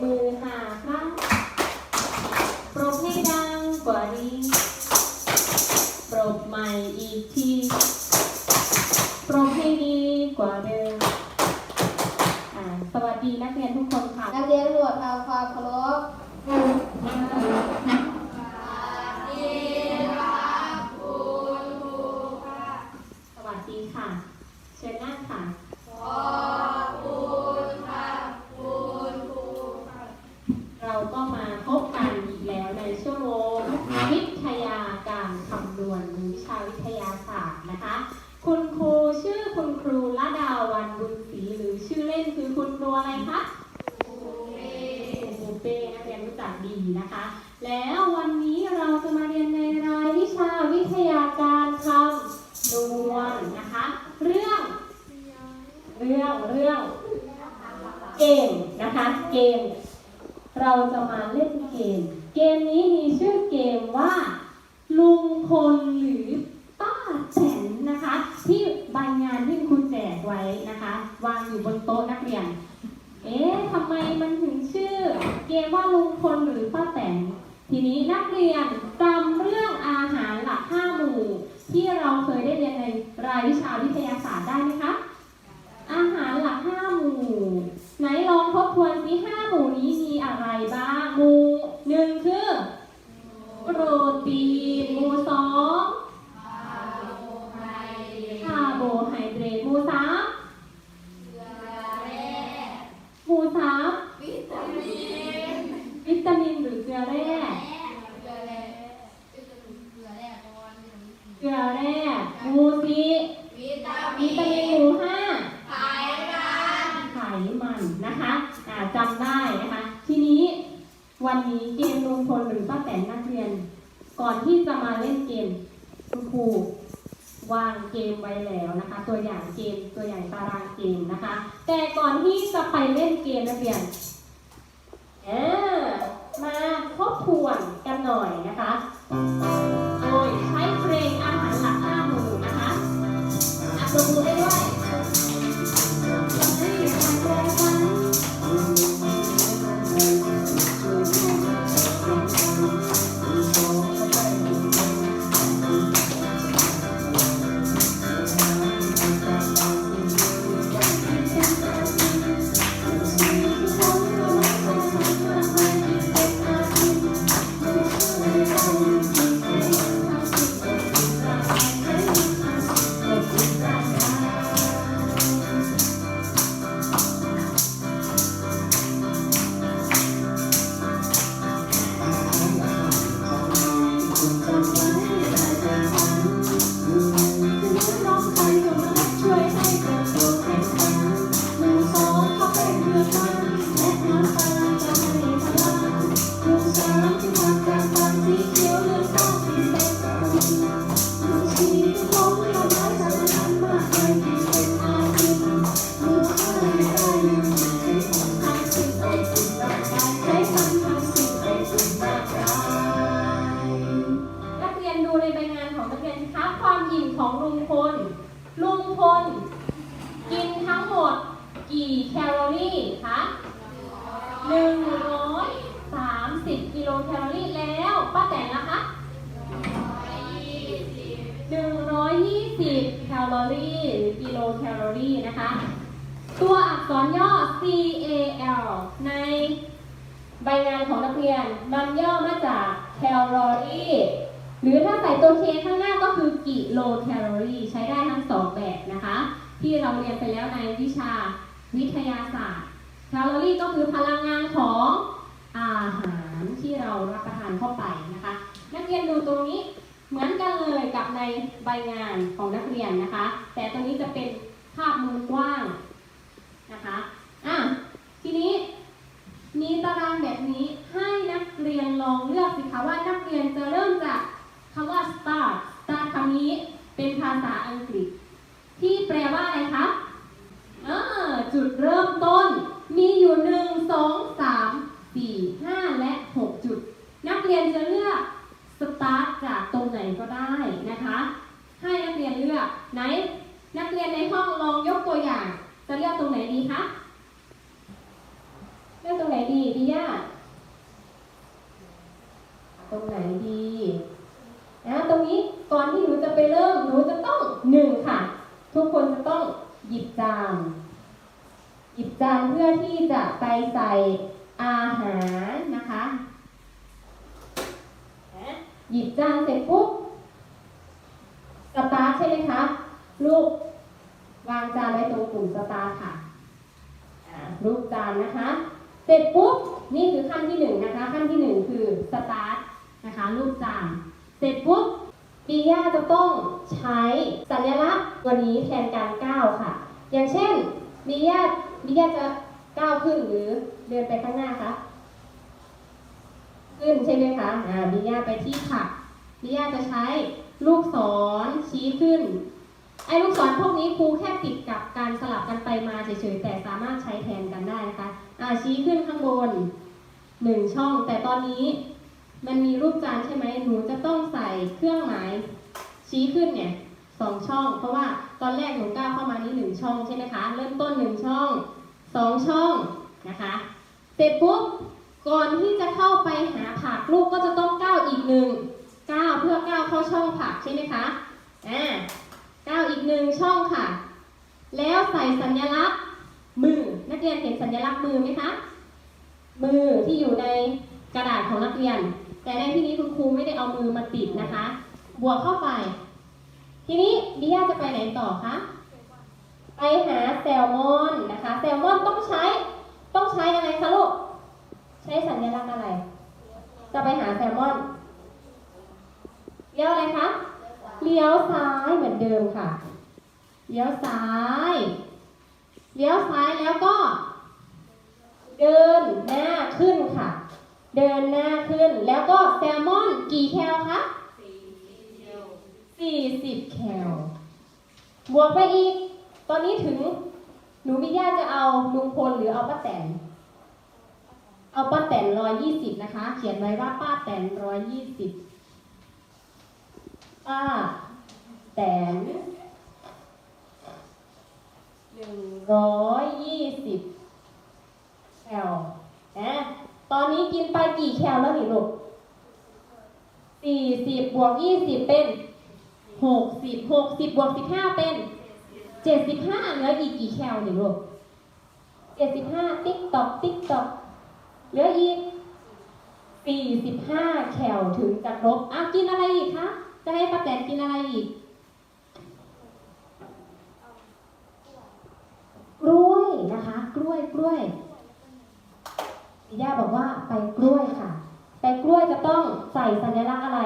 มือหามั่งีนะคะ แล้ววันนี้เราจะมา Pemuda Y. low calorie ใช้ได้ทั้งสองแบบนะคะ ที่เราเรียนไปแล้วในวิชาวิทยาศาสตร์ แคลอรี่ก็คือพลังงานของอาหารที่เรารับประทานเข้าไปนะคะ นักเรียนดูตรงนี้เหมือนกันเลยกับในใบงานของนักเรียนนะคะ แต่ตัวนี้จะเป็นภาพมุมกว้างนะคะอะทีนี้มีตารางแบบนี้ให้นักเรียนลองเลือกสิคะว่านักเรียนจะเริ่มจากคำว่า start ตาคำนี้เป็นภาษาอังกฤษ ที่แปลว่าอะไรคะเออจุดเริ่มต้น มีอยู่หนึ่งสองสามสี่ห้าและหกจุด นักเรียนจะเลือกสตาร์ทจากตรงไหนก็ได้นะคะ ให้นักเรียนเลือกไหน นักเรียนในห้องลองยกตัวอย่าง จะเลือกตรงไหนดีคะเลือกตรงไหนดีดีย่า จะไปใส่อาหารนะคะนะหยิบจานเสร็จปุ๊บสตาร์ทใช่ไหมคะ ลูกวางจานไว้ตรงปุ่มสตาร์ทค่ะอ่ารูปจานนะคะ เสร็จปุ๊บนี่คือขั้นที่หนึ่งนะคะ ขั้นที่หนึ่งคือสตาร์ทนะคะรูปจานเสร็จปุ๊บปีย่าจะต้องใช้สัญลักษณ์ตัวนี้แทนการก้าวค่ะ อย่างเช่นมีย่ามีย่าจะ ก้าวขึ้นหรือเดินไปข้างหน้าคะขึ้นใช่ไหมคะอ่ามีย่าไปที่ผักมีย่าจะใช้ลูกศรชี้ขึ้น ไอ้ลูกศรพวกนี้ครูแค่ติดกับการสลับกันไปมาเฉยๆแต่สามารถใช้แทนกันได้นะคะอ่าชี้ขึ้นข้างบนหนึ่งช่อง แต่ตอนนี้มันมีรูปจานใช่ไหมหนูจะต้องใส่เครื่องหมายชี้ขึ้นเนี่ยสองช่อง เพราะว่าตอนแรกหนูก้าวเข้ามานี่หนึ่งช่องใช่ไหมคะ เริ่มต้นหนึ่งช่อง สองช่องนะคะเสร็จปุ๊บก่อนที่จะเข้าไปหาผักลูกก็จะต้องก้าวอีกหนึ่งก้าวเพื่อก้าวเข้าช่องผักใช่ไหมคะอ่าก้าวอีกหนึ่งช่องค่ะ แล้วใส่สัญลักษณ์มือนักเรียนเห็นสัญลักษณ์มือไหมคะมือที่อยู่ในกระดาษของนักเรียน แต่ในที่นี้คุณครูไม่ได้เอามือมาติดนะคะ บวกเข้าไป ทีนี้บิยาจะไปไหนต่อคะไปหาแซลมอน แซลมอนต้องใช้ ต้องใช้อะไรคะลูก ใช้สัญลักษณ์อะไร จะไปหาแซลมอนเลี้ยวอะไรคะเลี้ยวซ้ายเหมือนเดิมค่ะ เลี้ยวซ้าย เลี้ยวซ้ายแล้วก็ เดินหน้าขึ้นค่ะ เดินหน้าขึ้น แล้วก็แซลมอนกี่แคลคะสี่สิบแคลบวกไปอีก ตอนนี้ถึง หนูมิย่าจะเอาลุงพลหรือเอาป้าแตน เอาป้าแตนร้อยยี่สิบนะคะ เขียนไว้ว่าป้าแตนร้อยยี่สิบป้าแตนหนึ่งร้อยยี่สิบแคลนะตอนนี้กินไปกี่แคลแล้วนี่ลูกสี่สิบบวกยี่สิบเป็นหกสิบหกสิบบวกสิบห้าเป็น เจ็ดสิบห้าเหลืออีกกี่แคลนี่ลูกเจ็ดสิบห้าติ๊กตอกติ๊กตอกเหลืออีกสี่สิบห้าแคลถึงจะครบอะกินอะไรอีกคะ จะให้ป้าแตนกินอะไรอีกกล้วยนะคะ กล้วยกล้วยย่าบอกว่าไปกล้วยค่ะ ไปกล้วยจะต้องใส่สัญลักษณ์อะไร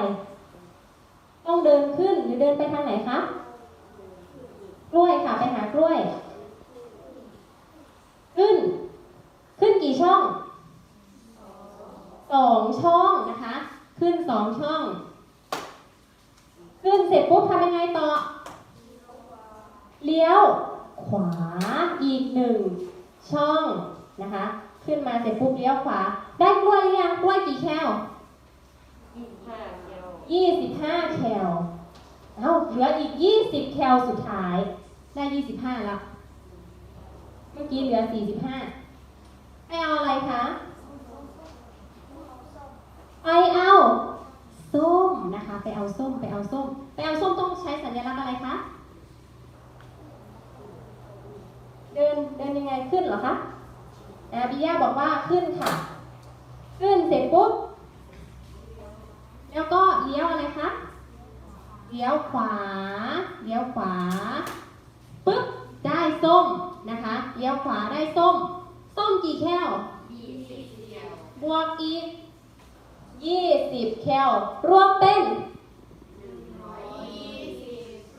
ต้องเดินขึ้นหรือเดินไปทางไหนคะ กล้วยค่ะ ไปหากล้วย ขึ้น ขึ้นกี่ช่องสองช่องนะคะ ขึ้นสองช่อง ขึ้นเสร็จปุ๊บทำยังไงต่อ เลี้ยว ขวาอีกหนึ่งช่องนะคะ ขึ้นมาเสร็จปุ๊บเลี้ยวขวา ได้กล้วยหรือยังกล้วยกี่แคลยี่สิบห้าแคลเอ้าเหลืออีกยี่สิบแคลสุดท้าย ได้ยี่สิบห้าแล้ว เมื่อกี้เหลือสี่สิบห้าไปเอาอะไรคะ ไปเอาส้มนะคะ ไปเอาส้ม ไปเอาส้ม ไปเอาส้มต้องใช้สัญลักษณ์อะไรคะ เดินเดินยังไงขึ้นเหรอคะอ่าบิยาบอกว่าขึ้นค่ะ ขึ้นเสร็จปุ๊บ แล้วก็เลี้ยวอะไรคะ เลี้ยวขวา เลี้ยวขวา ปึ๊บได้ส้มนะคะเลี้ยวขวาได้ส้ม ส้มกี่แคลบวกอีกยี่สิบแคลรวมเป็น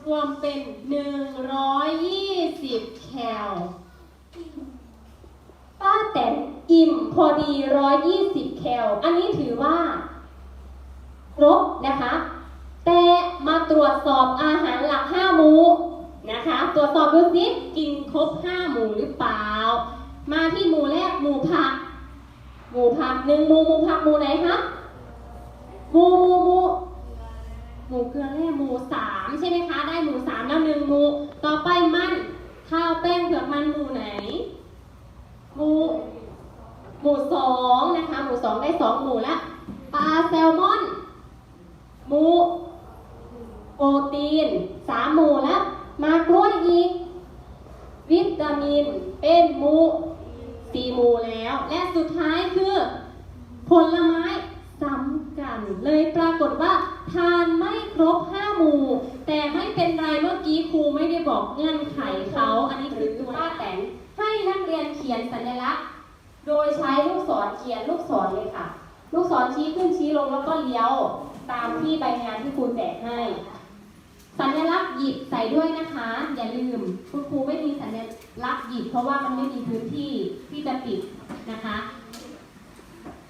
รวมเป็นหนึ่งร้อยยี่สิบแคลป้าแตนอิ่มพอดีร้อยยี่สิบแคลอันนี้ถือว่าครบนะคะ แต่มาตรวจสอบอาหารหลักห้าหมู่ นะคะ ตรวจสอบดูสิกินครบห้าหมู่หรือเปล่า มาที่หมู่แรกหมู่ผัก หมู่ผักหนึ่งหมู่หมู่ผักหมู่ไหนคะหมู่หมู่หมู่หมูเกลือแร่หมูสามใช่ไหมคะ ได้หมูสามแล้วหนึ่งหมูต่อไปมันข้าวแป้งเผือกมันหมูไหน หมูหมู่สองนะคะ หมู่สองได้สองหมู่แล้วปลาแซลมอน หมูโปรตีนสามหมู่ล มากล้วยอีก วิตามินเป็นหมูสี่หมู่แล้ว และ สุดท้ายคือ ผลไม้ซ้ำกัน เลยปรากฏว่า ทานไม่ครบห้าหมู่ แต่ไม่เป็นไรเมื่อกี้ครูไม่ได้บอกเงื่อนไขเขา อันนี้คือตัวป้าแตนให้นักเรียนเขียนสัญลักษณ์ โดยใช้ลูกศรเขียนลูกศรเลยค่ะ ลูกศรชี้ขึ้นชี้ลงแล้วก็เลี้ยว ตามที่ใบงานที่ครูแจกให้ สัญลักษณ์หยิบใส่ด้วยนะคะ อย่าลืมคุณครูไม่มีสัญลักษณ์หยิบเพราะว่ามันไม่มีพื้นที่ที่จะปิด นะคะ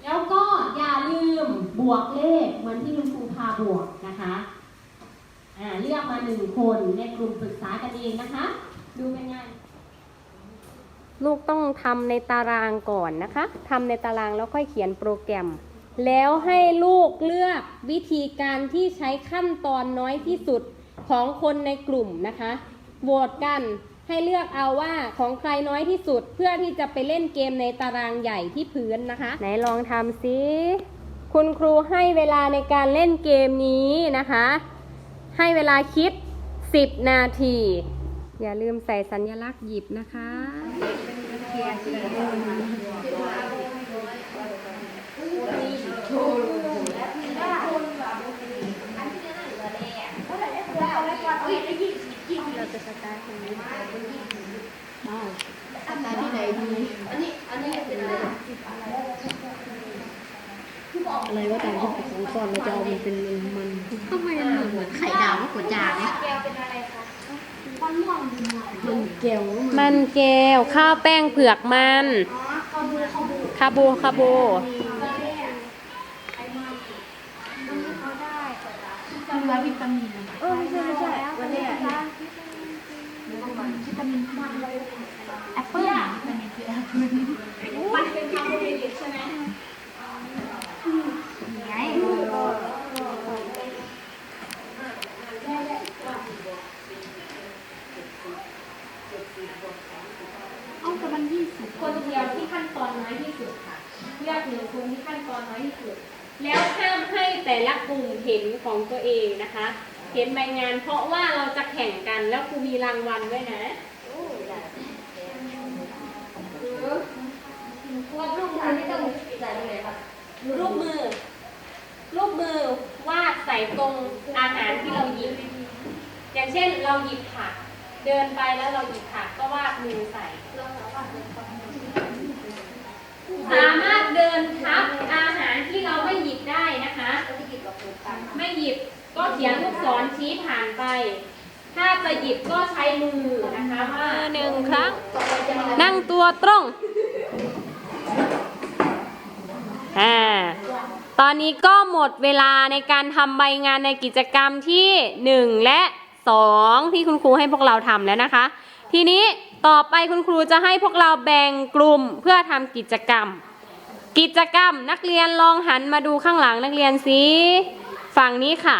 แล้วก็อย่าลืมบวกเลขเหมือนที่คุณครูพาบวกนะคะอ่าเลือกมาหนึ่งคนในกลุ่มปรึกษากันเองนะคะ ดูเป็นไงลูกต้องทำในตารางก่อนนะคะทำในตารางแล้วค่อยเขียนโปรแกรม แล้วให้ลูกเลือกวิธีการที่ใช้ขั้นตอนน้อยที่สุดของคนในกลุ่มนะคะโหวตกัน ให้เลือกเอาว่าของใครน้อยที่สุดเพื่อที่จะไปเล่นเกมในตารางใหญ่ที่พื้นนะคะ ไหนลองทำซิคุณครูให้เวลาในการเล่นเกมนี้นะคะ ให้เวลาคิด 10 นาที อย่าลืมใส่สัญลักษณ์หยิบนะคะเรา จะสตาร์ทตรงนี้อันไหนที่ไหนดี อันนี้ อันนี้เป็นอะไรอะไรก็ตามที่เป็นของก่อนเราจะเอามันเป็นมันทำไมมันเหมือนไข่ดาวมากกว่าจานเนี่ยมันแก้วมันแก้วข้าวแป้งเผือกมันคาบูคาบูคือว่าวิตามิน เออไม่ใช่ไม่ใช่วันนี้ วิตามินแอปเปิ้ลวิตามินคือแอปเปิ้ล มันเป็นคาร์โบไฮเดรตใช่ไหม ไงเอาแต่มันยี่สิบ คนเดียวที่ขั้นต อนน้อยที่สุดค่ะ เลือกหนึ่งคนที่ขั้นตอนน้อยที่สุด แล้วห้ามให้แต่ละกลุ่มเห็นของตัวเองนะคะ เห็นใบงาน เพราะว่าเราจะแข่งกันแล้วครูมีรางวัลด้วยนะว่าลูกทานไม่ต้องใส่เลยครับรูปมือ รูปมือวาดใส่ตรงอาหารที่เราหยิบ อย่างเช่นเราหยิบผัก เดินไปแล้วเราหยิบผักก็วาดมือใส่สามารถเดินทับอาหารที่เราไม่หยิบได้นะคะ ไม่หยิบก็เขียน ลูกศรชี้ผ่านไป ถ้าจะหยิบก็ใช้มือนะคะว่าหนึ่งครั้ง นั่งตัวตรงอ่าตอนนี้ก็หมดเวลาในการทำใบงานในกิจกรรมที่ 1 และ 2 ที่คุณครูให้พวกเราทำแล้วนะคะ ทีนี้ต่อไปคุณครูจะให้พวกเราแบ่งกลุ่มเพื่อทำกิจกรรม กิจกรรมนักเรียนลองหันมาดูข้างหลังนักเรียนสิฝั่งนี้ค่ะ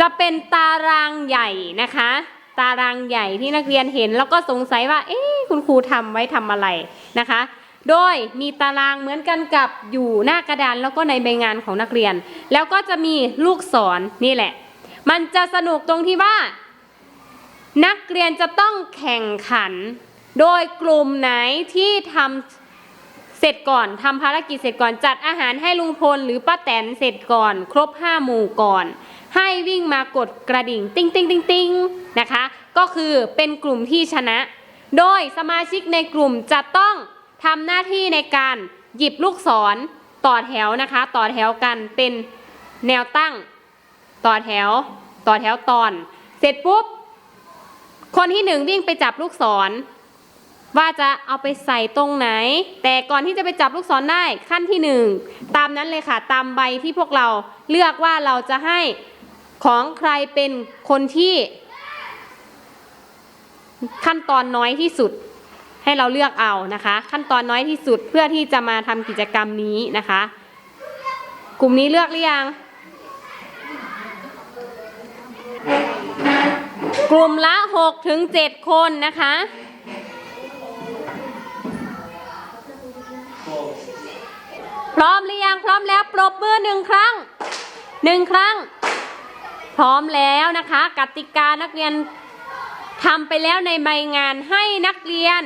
จะเป็นตารางใหญ่นะคะ ตารางใหญ่ที่นักเรียนเห็น แล้วก็สงสัยว่า เอ๊ะคุณครูทำไว้ทำอะไรนะคะ โดยมีตารางเหมือนกันกับอยู่หน้ากระดานแล้วก็ในใบงานของนักเรียน แล้วก็จะมีลูกศรนี่แหละ มันจะสนุกตรงที่ว่า นักเรียนจะต้องแข่งขัน โดยกลุ่มไหนที่ทำเสร็จก่อนทำภารกิจเสร็จก่อนจัดอาหารให้ลุงพลหรือป้าแตนเสร็จก่อน ครบห้าหมู่ก่อน ให้วิ่งมากดกระดิ่งติ้งติ้งติ้งติ้งนะคะ ก็คือเป็นกลุ่มที่ชนะ โดยสมาชิกในกลุ่มจะต้องทำหน้าที่ในการหยิบลูกศรต่อแถวนะคะ ต่อแถวกันเป็นแนวตั้ง ต่อแถว ต่อแถวตอน เสร็จปุ๊บ คนที่หนึ่งวิ่งไปจับลูกศร ว่าจะเอาไปใส่ตรงไหน แต่ก่อนที่จะไปจับลูกศรได้ขั้นที่หนึ่งตามนั้นเลยค่ะ ตามใบที่พวกเราเลือกว่าเราจะให้ ของใครเป็นคนที่ ขั้นตอนน้อยที่สุด ให้เราเลือกเอานะคะ ขั้นตอนน้อยที่สุดเพื่อที่จะมาทำกิจกรรมนี้นะคะ กลุ่มนี้เลือกหรือยัง กลุ่มละ6ถึง7คนนะคะขอร้อมหรือยังพร้อมแล้วปรบมือหนึ่งครั้งหนึ่งครั้ง พร้อมแล้วนะคะ กติกานักเรียนทำไปแล้วในใบงานให้นักเรียน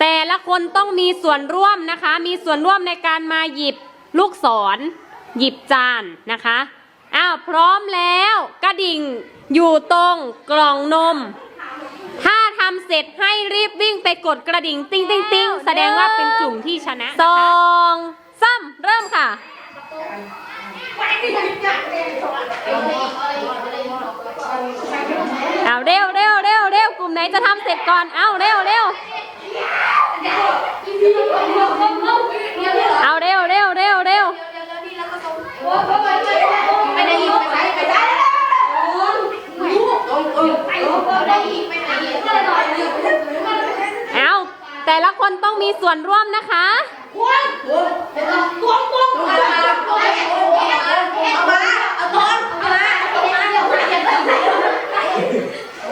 แต่ละคนต้องมีส่วนร่วมนะคะ มีส่วนร่วมในการมาหยิบลูกศร หยิบจานนะคะอ้าวพร้อมแล้วกระดิ่งอยู่ตรงกล่องนม ถ้าทำเสร็จให้รีบวิ่งไปกดกระดิ่งติ้งติ้งติ้งแสดงว่าเป็นกลุ่มที่ชนะสองสามเริ่มค่ะ เอาเร็วเร็วเร็วเร็วกลุ่มไหนจะทำเสร็จก่อน เอาเร็วเร็วเอาเร็วเร็วเร็วเร็วไปไหนอีกไปไหนไปไหนไปไหนอีกไปไหนอีกเอาแต่ละคนต้องมีส่วนร่ว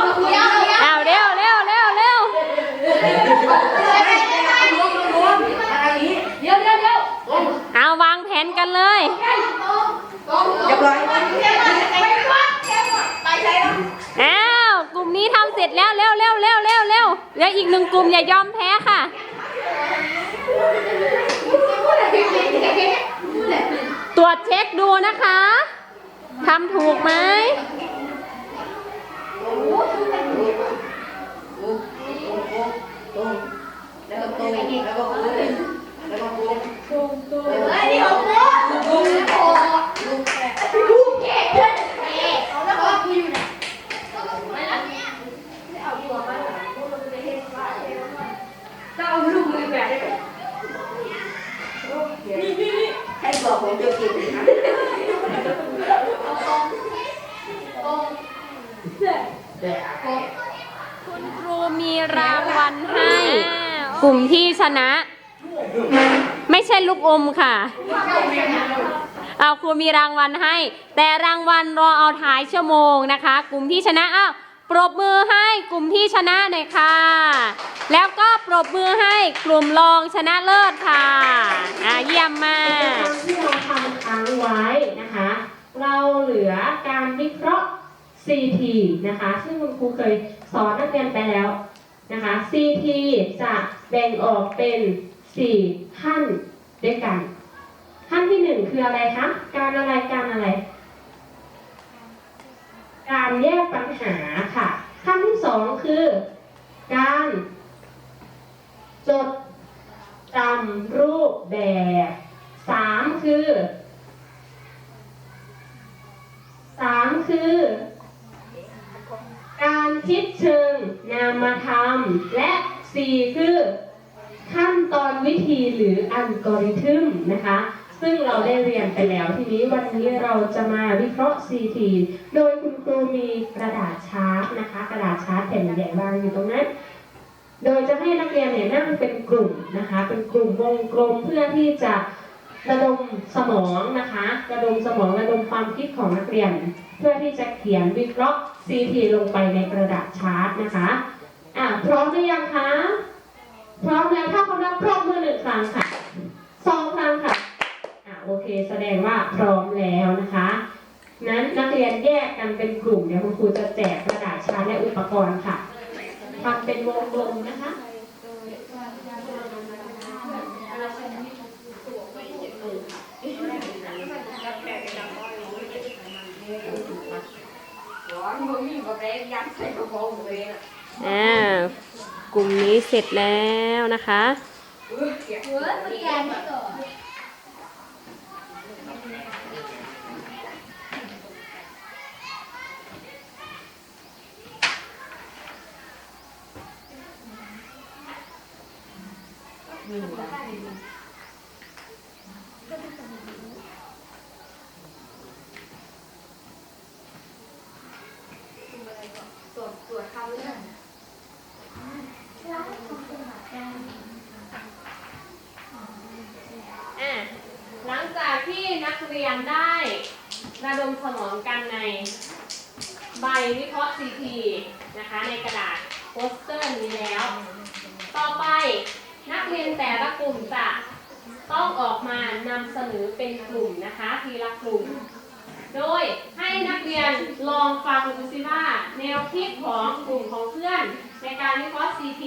มนะคะเอาเร็วเร็วเร็วเร็วเอาวางแผนกันเลย อ้าวกลุ่มนี้ทำเสร็จแล้วเร็วเร็วเร็วเร็วเร็วเหลืออีกหนึ่งกลุ่ มอย่ายอมแพ้ค่ะ ตรวจเช็คดูนะคะทำถูกไหม ให้บอกผมจะกินคุณครูมีรางวัลให้ กลุ่มที่ชนะ ไม่ใช่ลูกอมค่ะ เอาครูมีรางวัลให้ แต่รางวัลรอเอาท้ายชั่วโมงนะคะ กลุ่มที่ชนะอ้าว ปรบมือให้กลุ่มที่ชนะหน่อยค่ะ แล้วก็ปรบมือให้กลุ่มรองชนะเลิศค่ะอ่าเยี่ยมมากที่เราทำค้างไว้นะคะ เราเหลือการวิเคราะห์ CT นะคะ ซึ่งคุณครูเคยสอนนักเรียนไปแล้วนะคะ CT จะแบ่งออกเป็น 4 ขั้นด้วยกัน ขั้นที่ 1 คืออะไรคะ การอะไรการอะไร การแยกปัญหาค่ะ ขั้นที่2คือ การ จดจำรูปแบบสามคือสามคือ การคิดเชิงนามธรรม และสี่คือ ขั้นตอนวิธีหรืออัลกอริทึมนะคะ ซึ่งเราได้เรียนไปแล้วทีนี้วันนี้เราจะมาวิเคราะห์ CT โดยคุณครูมีกระดาษชาร์ตนะคะ กระดาษชาร์ตแผ่นใหญ่วางอยู่ตรงนั้น โดยจะให้นักเรียนเนี่ยนั่งเป็นกลุ่มนะคะ เป็นกลุ่มวงกลมเพื่อที่จะระดมสมองนะคะระดมสมองระดมความคิดของนักเรียน เพื่อที่จะเขียนวิเคราะห์ CT ลงไปในกระดาษชาร์ตนะคะอะพร้อมหรือยังคะพร้อมแล้วถ้าพร้อมแล้วปรบมือหนึ่งครั้งค่ะสองครั้งค่ะอะโอเค แสดงว่าพร้อมแล้วนะคะ นั้นนักเรียนแยกกันเป็นกลุ่มเดี๋ยวคุณครูจะแจกกระดาษชาร์ตและอุปกรณ์ค่ะทำเป็นวงกลมนะคะอ่ากลุ่มนี้เสร็จแล้วนะคะ อะหลังจากที่นักเรียนได้ระดมสมองกันในใบวิเคราะห์ CT นะคะในกระดาษโปสเตอร์นี้แล้ว ต่อไป นักเรียนแต่ละกลุ่มจะต้องออกมานำเสนอเป็นกลุ่มนะคะ ทีละกลุ่ม โดยให้นักเรียนลองฟังดูสิว่าแนวคิดของกลุ่มของเพื่อน ในการวิเคราะห์ CP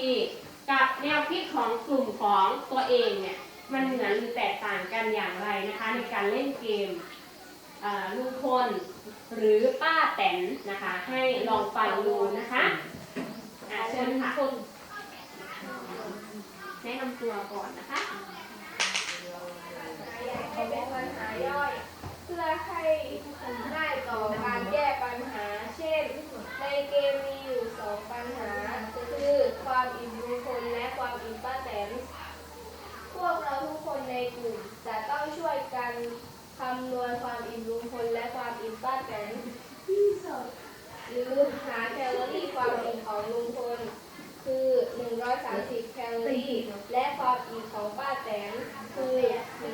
กับแนวคิดของกลุ่มของตัวเองเนี่ยมันเหมือนหรือแตกต่างกันอย่างไร นะคะในการเล่นเกมลุงพลหรือป้าแตนนะคะ ให้ลองฟังดูนะคะอะเชิญค่ะคุณแนะนำตัวก่อนนะคะเป็นปัญหาย่อย เพื่อให้ง่ายต่อการแก้ปัญหา เช่น ในเกมมีอยู่สองปัญหา คือความอิ่มลุงพลและความอิ่มป้าแตน พวกเราทุกคนในกลุ่มจะต้องช่วยกันคำนวณความอิ่มลุงพลและความอิ่มป้าแตนหรือหาแคลอรี่ความอิ่มของลุงพลคือ 130 แคลอรี่ และความอิ่มของป้าแตนคือ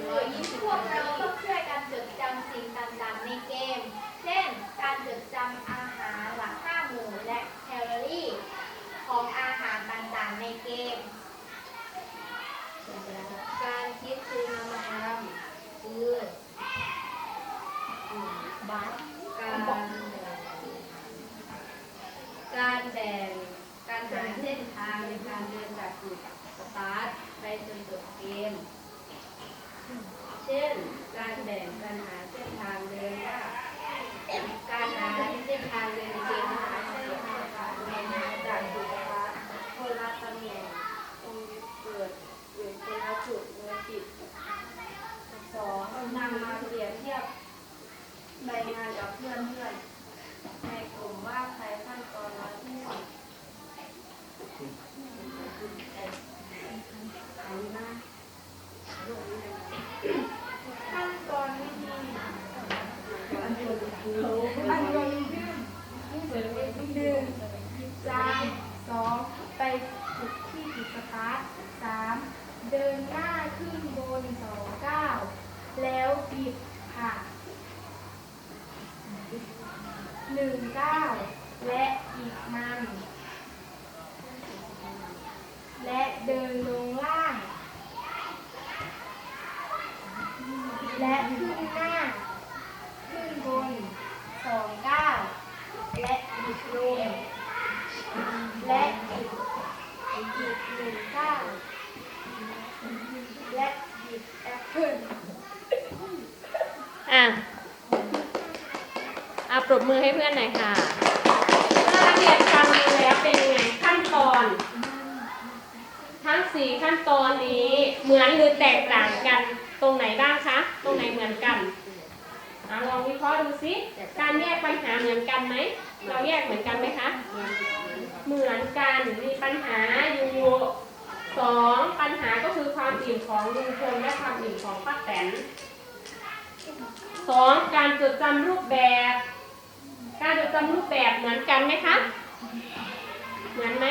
120พวกเราต้องช่วยกันจดจำสิ่งต่างๆในเกม เช่น การจดจำอาหารหลักห้าหมู่และแคลอรี่ ของอาหารต่างๆในเกม อให้เพื่อนหน่อยค่ะถ้านักเรียนฟังดูแล้วเป็นยังไงขั้นตอน ทั้งสี่ขั้นตอนนี้เหมือนหรือแตกต่างกันตรงไหนบ้างคะ ตรงไหนเหมือนกันอลองวิเคราะห์ดูสิการแยกปัญหาเหมือนกันไหม เราแยกเหมือนกันไหมคะ เหมือนกัน มีปัญหาอยู่สองปัญหาก็คือความอิ่มของลุงพลและความอิ่มของป้าแตนสองการจดจำรูปแบบ การจดจำรูปแบบเหมือนกันไหมคะ เหมือนไหม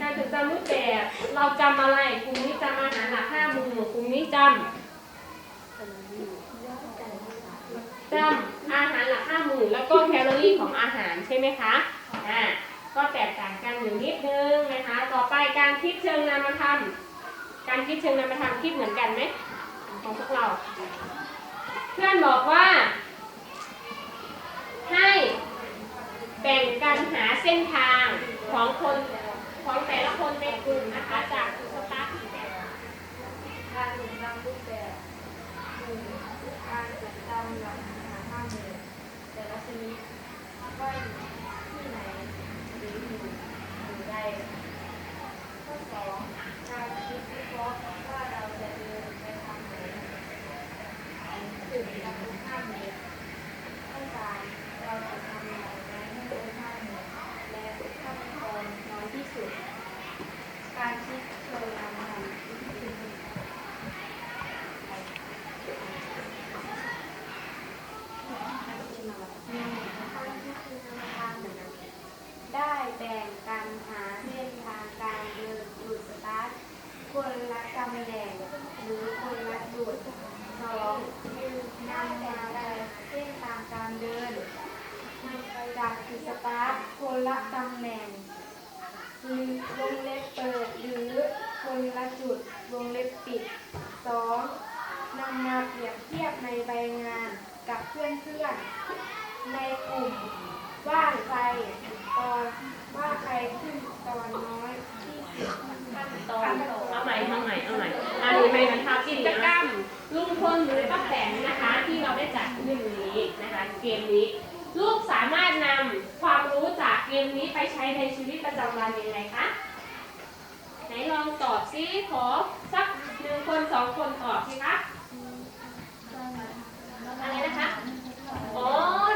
การจดจำรูปแบบเราจำอะไรกลุ่มนี้จำอาหารหลักห้าหมู่กลุ่มนี้จำจำอาหารหลักห้าหมู่แล้วก็แคลอรี่ของอาหารใช่ไหมคะอ่าก็แตกต่างกันอยู่นิดนึงนะคะ ต่อไปการคิดเชิงนามธรรมการคิดเชิงนามธรรมคิดเหมือนกันไหมของพวกเรา เพื่อนบอกว่า ให้แบ่งกันหาเส้นทางของคนของแต่ละคนในกลุ่มนะคะ จากจุสตาร์ทที่แตกางการจดจำรูปแบบหนึ่งการจัดจำหลักอาหารห้าหมู่แต่ละชนิดว่าอยู่ที่ไหนหรืออยู่หมู่ใดข้อสองการคิดวิเคราะห์ว่าเราจะเดินไปทางไหน ถึงจำนวนห้าหมู่ข้อสามเราจะทำอย่างไรให้เดินห้าหมู่และขั้นตอนน้อยที่สุด การคิดเชิงนำทางได้แบ่งกันหาเส้นทางการเดินจุดสตาร์ทคนละตำแหน่งหรือคนละจุด สองนำมาแต่งเส้นตามการเดิน จากจุดสตาร์ทคนละตำแหน่งหรือวงเล็บเปิดหรือคนละจุดวงเล็บปิดสองนำมาเปรียบเทียบในใบงานกับเพื่อนๆ ในกลุ่มว่าใครตอนว่าใครขึ้นตอนน้อยที่สุด ตอนเอาใหม่เอาใหม่เอาใหม่อันนี้เป็นกิจกรรมลุงพลหรือป้าแตนนะคะ ที่เราได้จัดขึ้นนี้นะคะ เกมนี้ ลูกสามารถนำความรู้จากเกมนี้ไปใช้ในชีวิตประจำวันยังไงคะไหนลองตอบซิขอสักหนึ่งคนสองคนตอบสิคะอะไรนะคะอ๋อ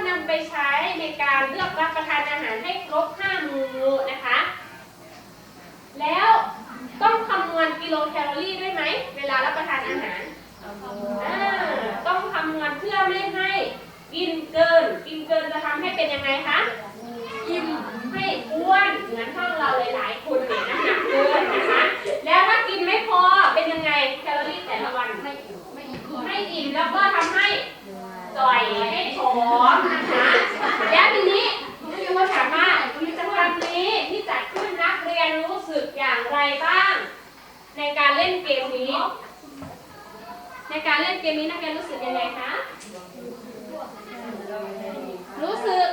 นำไปใช้ในการเลือกรับประทานอาหารให้ครบห้ามื้อนะคะ แล้ว วณกิโลแคลอรี่ด้วยไหม เวลารับประทานอาหารอ่าต้องคำนวณเพื่อไม่ให้กินเกิน กินเกินจะทำให้เป็นยังไงคะอิ่มให้อ้วนเหมือนห้องเราหลายๆคนเนี่ยน้ำหนักเกินนะคะ แล้วถ้ากินไม่พอเป็นยังไงแคลอรี่แต่ละวันไม่อิ่มไม่อิ่มแล้วก็ทำให้จ่อยให้ผอมนะคะแล้วทีนี้คุณครูถามว่ากิจกรรมนี้ที่จัดขึ้นนักเรียนรู้สึกอย่างไรบ้าง ในการเล่นเกมนี้ ในการเล่นเกมนี้นักเรียนรู้สึกยังไงคะ รู้สึก